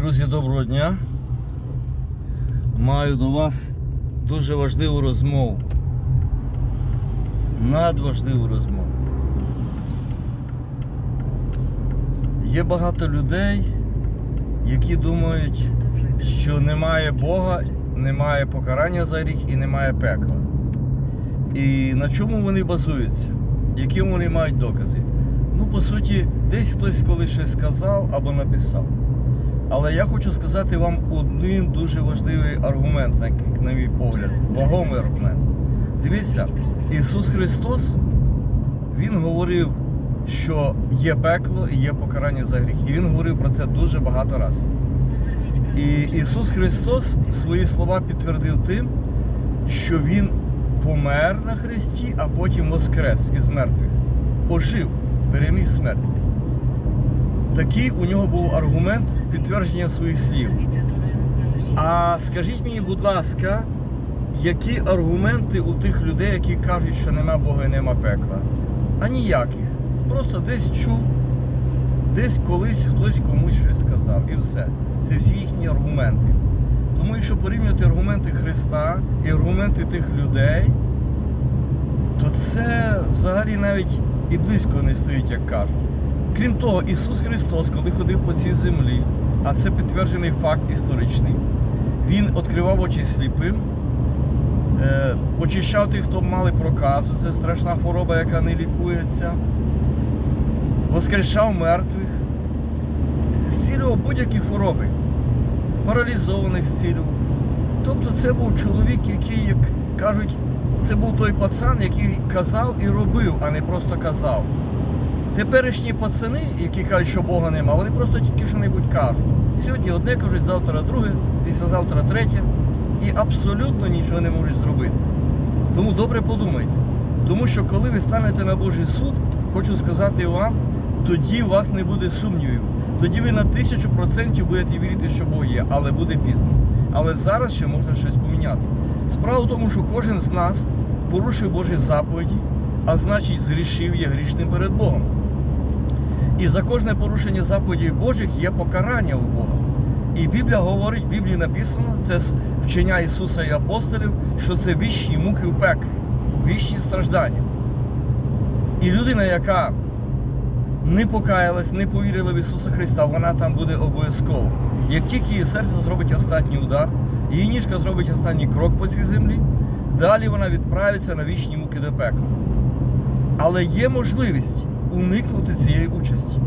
Друзі, доброго дня. Маю до вас дуже важливу розмову. Надважливу розмову. Є багато людей, які думають, що немає Бога, немає покарання за гріх і немає пекла. І на чому вони базуються? Які вони мають докази? Ну, по суті, десь хтось колись щось сказав або написав. Але я хочу сказати вам один дуже важливий аргумент, на, мій погляд, вагомий аргумент. Дивіться, Ісус Христос, Він говорив, що є пекло і є покарання за гріх. І Він говорив про це дуже багато разів. І Ісус Христос свої слова підтвердив тим, що Він помер на хресті, а потім воскрес із мертвих. Ожив, переміг смерть. Такий у нього був аргумент підтвердження своїх слів. А скажіть мені, будь ласка, які аргументи у тих людей, які кажуть, що нема Бога і нема пекла? А ніяких. Просто десь чув, десь колись хтось комусь щось сказав. І все. Це всі їхні аргументи. Тому, якщо порівнювати аргументи Христа і аргументи тих людей, то це взагалі навіть і близько не стоїть, як кажуть. Крім того, Ісус Христос, коли ходив по цій землі, а це підтверджений факт історичний, Він відкривав очі сліпим, е, очищав тих, хто мали проказу, це страшна хвороба, яка не лікується, воскрешав мертвих, зцілював будь-які хвороби, паралізованих зцілював. Тобто це був чоловік, який, як кажуть, це був той пацан, який казав і робив, а не просто казав. Теперішні пацани, які кажуть, що Бога нема, вони просто тільки що-небудь кажуть. Сьогодні одне кажуть, завтра друге, післязавтра третє. І абсолютно нічого не можуть зробити. Тому добре подумайте. Тому що коли ви станете на Божий суд, хочу сказати вам, тоді вас не буде сумнівів. Тоді ви на тисячу процентів будете вірити, що Бог є, але буде пізно. Але зараз ще можна щось поміняти. Справа в тому, що кожен з нас порушив Божі заповіді, а значить згрішив є грішним перед Богом. І за кожне порушення заповідей Божих є покарання у Бога. І Біблія говорить, в Біблії написано, це вчення Ісуса і апостолів, що це вічні муки в пеклі, вічні страждання. І людина, яка не покаялась, не повірила в Ісуса Христа, вона там буде обов'язково. Як тільки її серце зробить останній удар, її ніжка зробить останній крок по цій землі, далі вона відправиться на вічні муки до пекла. Але є можливість уникнути цієї участі.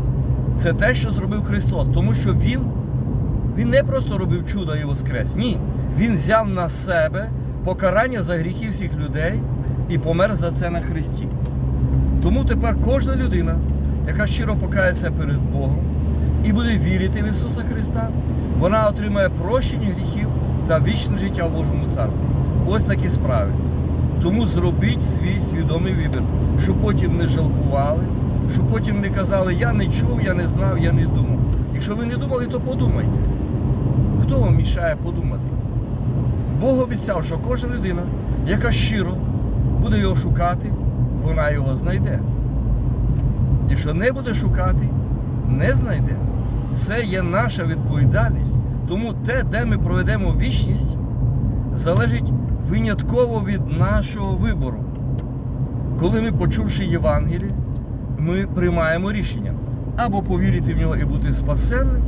Це те, що зробив Христос, тому що Він, Він не просто робив чудо і воскрес. Ні. Він взяв на себе покарання за гріхи всіх людей і помер за це на Христі. Тому тепер кожна людина, яка щиро покається перед Богом і буде вірити в Ісуса Христа, вона отримає прощення гріхів та вічне життя в Божому царстві. Ось такі справи. Тому зробіть свій свідомий вибір, щоб потім не жалкували, щоб потім не казали, я не чув, я не знав, я не думав. Якщо ви не думали, то подумайте. Хто вам мішає подумати? Бог обіцяв, що кожна людина, яка щиро буде його шукати, вона його знайде. Якщо не буде шукати, не знайде. Це є наша відповідальність. Тому те, де ми проведемо вічність, залежить винятково від нашого вибору. Коли ми, почувши Євангеліє, ми приймаємо рішення або повірити в нього і бути спасенним,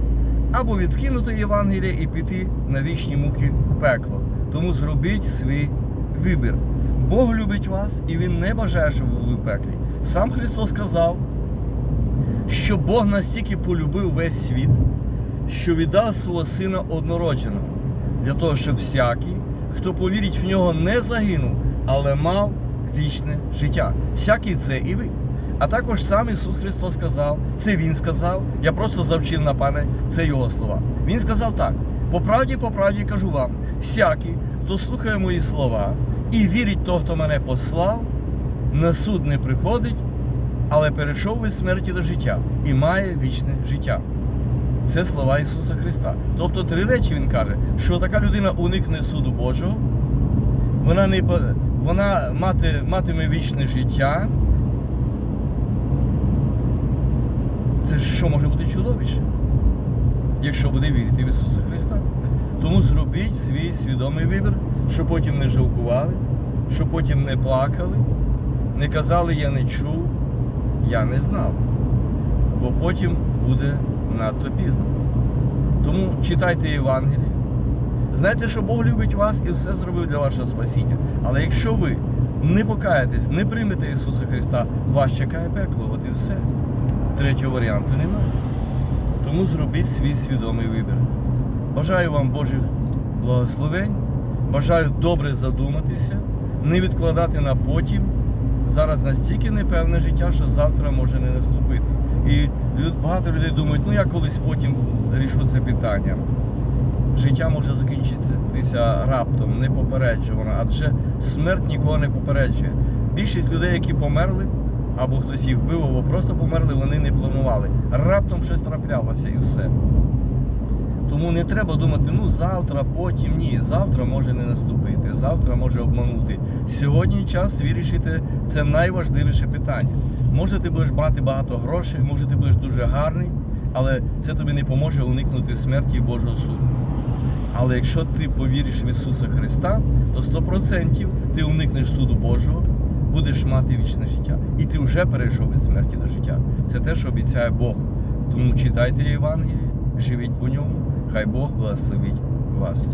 або відкинути Євангеліє і піти на вічні муки пекло. Тому зробіть свій вибір. Бог любить вас і Він не бажає, щоб ви були в пеклі. Сам Христос сказав, що Бог настільки полюбив весь світ, що віддав свого Сина однородженого, для того, щоб всякий, хто повірить в нього, не загинув, але мав вічне життя. Всякий це і ви. А також сам Ісус Христос сказав, це Він сказав, я просто завчив на пам'ять, це Його слова. Він сказав так: по правді, по правді кажу вам, всякий, хто слухає мої слова і вірить того, хто мене послав, на суд не приходить, але перейшов від смерті до життя і має вічне життя. Це слова Ісуса Христа. Тобто три речі Він каже, що така людина уникне суду Божого, вона не вона мати, матиме вічне життя. Це ж що може бути чудовище? якщо буде вірити в Ісуса Христа. Тому зробіть свій свідомий вибір, щоб потім не жалкували, щоб потім не плакали, не казали я не чув, я не знав. Бо потім буде надто пізно. Тому читайте Євангеліє. Знайте, що Бог любить вас і все зробив для вашого спасіння. Але якщо ви не покаєтесь, не приймете Ісуса Христа, вас чекає пекло, от і все. Третього варіанту немає. Тому зробіть свій свідомий вибір. Бажаю вам Божих благословень. Бажаю добре задуматися, не відкладати на потім. Зараз настільки непевне життя, що завтра може не наступити. І багато людей думають, ну я колись потім рішу це питання. Життя може закінчитися раптом, непопереджувано, адже смерть нікого не попереджує. Більшість людей, які померли, або хтось їх вбив, або просто померли, вони не планували. Раптом щось траплялося і все. Тому не треба думати, ну завтра, потім ні. Завтра може не наступити, завтра може обманути. Сьогодні час вирішити це найважливіше питання. Може, ти будеш мати багато грошей, може, ти будеш дуже гарний, але це тобі не поможе уникнути смерті Божого суду. Але якщо ти повіриш в Ісуса Христа, то 100% ти уникнеш суду Божого, будеш мати вічне життя. І ти вже перейшов від смерті до життя. Це те, що обіцяє Бог. Тому читайте Євангеліє, живіть по ньому, хай Бог благословить вас.